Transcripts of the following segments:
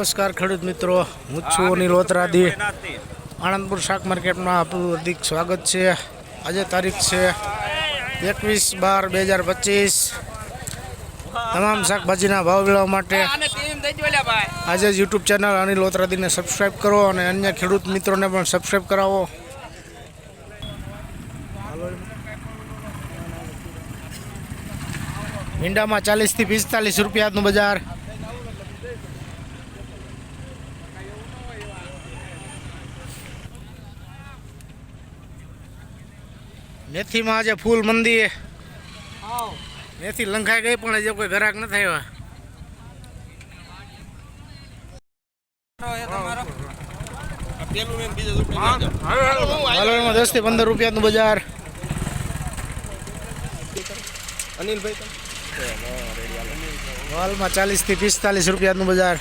નમસ્કાર ખેડૂત મિત્રો. હું છું અનિલ ઓતરાદી. આણંદપુર શાક માર્કેટમાં આપણું હાર્દિક સ્વાગત છે. આજે તારીખ છે એકવીસ બાર બે હજાર પચીસ. તમામ શાકભાજીના ભાવ મેળવવા માટે આજે જ યુટ્યુબ ચેનલ અનિલ ઓતરાદીને સબસ્ક્રાઈબ કરો અને અન્ય ખેડૂત મિત્રોને પણ સબસ્ક્રાઈબ કરાવો. ભીંડામાં ચાલીસથી પિસ્તાલીસ રૂપિયાનું બજાર. મેથીમાં આજે ફૂલ મંદી મેથી લંખાઈ ગઈ પણ હજી કોઈ ગ્રાહક નથી આવ્યા. હાલો દસથી પંદર રૂપિયાનું બજાર. વાલમાં ચાલીસથી પિસ્તાલીસ રૂપિયાનું બજાર.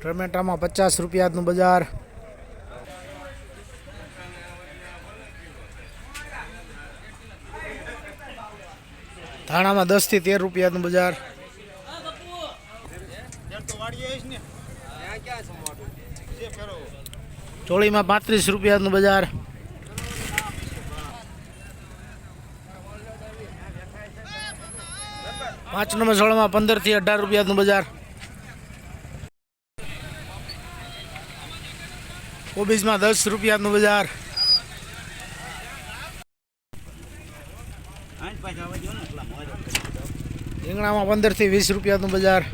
ટમેટામાં પચાસ રૂપિયાનું બજાર. ધાણામાં દસથી તેર રૂપિયાનું બજાર. ચોળીમાં પાંત્રીસ રૂપિયાનું બજાર. પાંચ નંબર સોળમાં પંદરથી અઢાર રૂપિયાનું બજાર. કોબીજમાં દસ રૂપિયાનું બજાર. રીંગણામાં પંદરથી વીસ રૂપિયાનું બજાર.